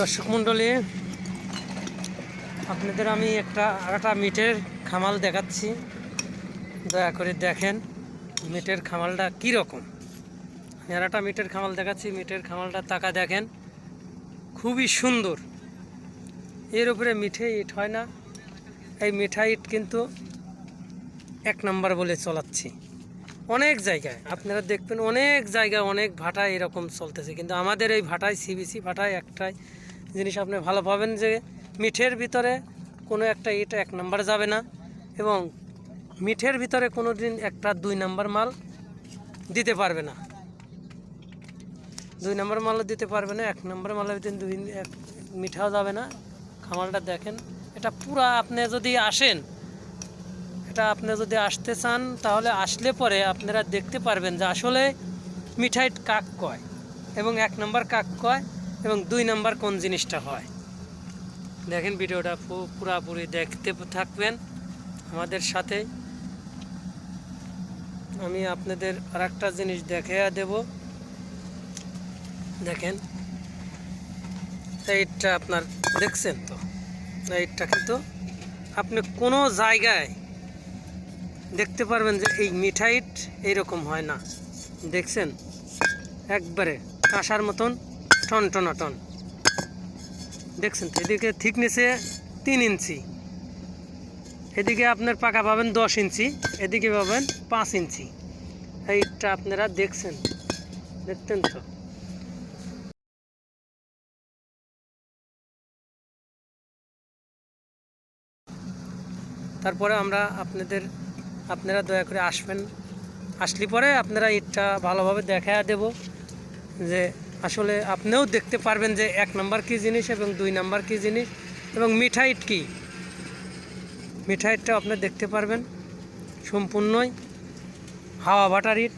দর্শক মণ্ডলী, আপনাদের আমি একটা আরেকটা মিটের খামাল দেখাচ্ছি। দয়া করে দেখেন মিটের খামালটা কীরকম। আমি আরেকটা মিটের খামাল দেখাচ্ছি, মিটের খামালটা তাকা দেখেন, খুবই সুন্দর। এর উপরে মিঠে ইট হয় না, এই মিঠা ইট কিন্তু এক নাম্বার বলে চলাচ্ছি। অনেক জায়গায়, আপনারা দেখবেন অনেক জায়গায় অনেক ভাটায় এরকম চলতেছে, কিন্তু আমাদের এই ভাটায়, সিবিসি ভাটায় একটাই জিনিস আপনি ভালো পাবেন যে মিঠের ভিতরে কোনো একটা ইট এক নাম্বার যাবে না এবং মিঠের ভিতরে কোনো দিন একটা দুই নাম্বার মাল দিতে পারবে না। দুই নম্বর মালও দিতে পারবে না, এক নম্বর মালের দিন দুই এক মিঠাও যাবে না। খামারটা দেখেন, এটা পুরা আপনি যদি আসেন, এটা আপনি যদি আসতে চান, তাহলে আসলে পরে আপনারা দেখতে পারবেন যে আসলে মিঠাই কাক কয় এবং এক নম্বর কাক কয়। এবং দুই নাম্বার কোন জিনিসটা হয়? দেখেন ভিডিওটা পুরাপুরি দেখতে থাকবেন আমাদের সাথে। আমি আপনাদের আর একটা জিনিস দেখে দেব। দেখেন, এইটা আপনার দেখছেন তো? এইটা কিন্তু আপনি কোনো জায়গায় দেখতে পারবেন যে এই মিঠাইট এইরকম হয় না। দেখছেন? একবারে কাঁসার মতন টন, টনা, টন। দেখছেন তো এদিকে থিকনেসে তিন ইঞ্চি। এদিকে আপনার পাকা পাবেন দশ ইঞ্চি, এদিকে পাবেন পাঁচ ইঞ্চি। এইটা আপনারা দেখছেন, দেখতেন তো। তারপরে আমরা আপনাদের, আপনারা দয়া করে আসবেন। আসলে পরে আপনারা ইটটা ভালোভাবে দেখা দেব, যে আসলে আপনিও দেখতে পারবেন যে এক নাম্বার কী জিনিস এবং দুই নাম্বার কী জিনিস এবং মিঠাইট কী। মিঠাইটটা আপনি দেখতে পারবেন। সম্পূর্ণই হাওয়া বাটার ইট।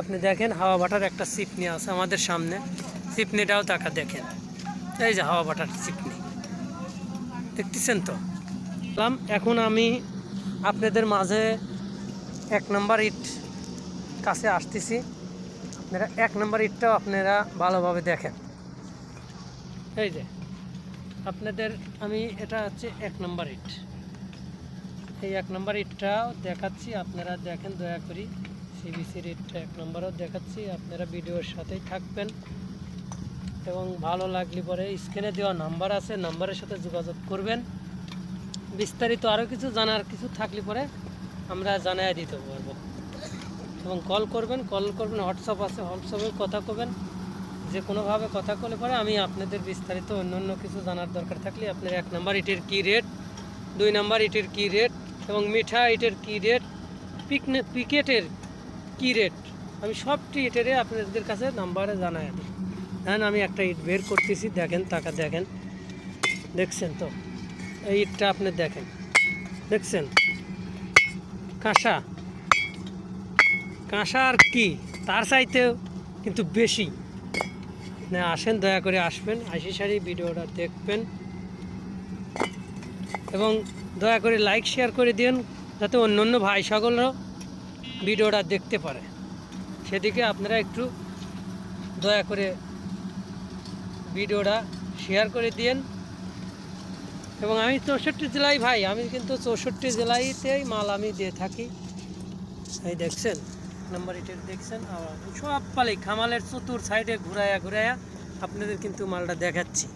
আপনি দেখেন হাওয়া বাটার একটা চিপনি আছে আমাদের সামনে। চিপনিটাও তাকা দেখেন। এই যে হাওয়া বাটার চিপনি দেখতেছেন তো? এখন আমি আপনাদের মাঝে এক নম্বর ইট কাছে আসতেছি। আপনারা এক নম্বর ইটটাও আপনারা ভালোভাবে দেখেন। এই যে, আপনাদের আমি, এটা হচ্ছে এক নম্বর ইট। এই এক নম্বর ইটটাও দেখাচ্ছি, আপনারা দেখেন, দয়া করি, সিবিসির ইটটা এক নম্বরও দেখাচ্ছি, আপনারা ভিডিওর সাথেই থাকবেন। এবং ভালো লাগলে পরে স্ক্রিনে দেওয়া নাম্বার আছে, নাম্বারের সাথে যোগাযোগ করবেন। বিস্তারিত আরও কিছু জানার কিছু থাকলে পরে আমরা জানাই দিতে পারব। এবং কল করবেন কল করবেন হোয়াটসঅ্যাপ আছে হোয়াটসঅ্যাপে কথা করবেন যে কোনোভাবে কথা করলে পরে আমি আপনাদের বিস্তারিত অন্য অন্য কিছু জানার দরকার থাকলে আপনার এক নাম্বার ইটের কী রেট দুই নাম্বার ইটের কী রেট এবং মিঠা ইটের কী রেট পিকনে পিকেটের কী রেট আমি সবটি ইটেরে আপনাদের কাছে নাম্বারে জানাই দিই হ্যাঁ আমি একটা ইট বের করতেছি, দেখেন টাকা দেখেন। দেখছেন তো? এই ইটটা আপনি দেখেন। দেখছেন? কাঁসা? কাঁসা আর কি? তার চাইতেও কিন্তু বেশি। না, আসেন, দয়া করে আসবেন আশি সারি, ভিডিওটা দেখবেন। এবং দয়া করে লাইক শেয়ার করে দিন যাতে অন্য অন্য ভাই সকলরাও ভিডিওটা দেখতে পারে। সেদিকে আপনারা একটু দয়া করে ভিডিওটা শেয়ার করে দিন এবং আমি চৌষট্টি জেলায় ভাই, আমি কিন্তু চৌষট্টি জেলাইতেই মাল আমি দিয়ে থাকি। এই দেখছেন? নাম্বার এটার দেখছেন? সব পালি খামালের চতুর সাইডে ঘুরায়া ঘুরায়া আপনাদের কিন্তু মালটা দেখাচ্ছি।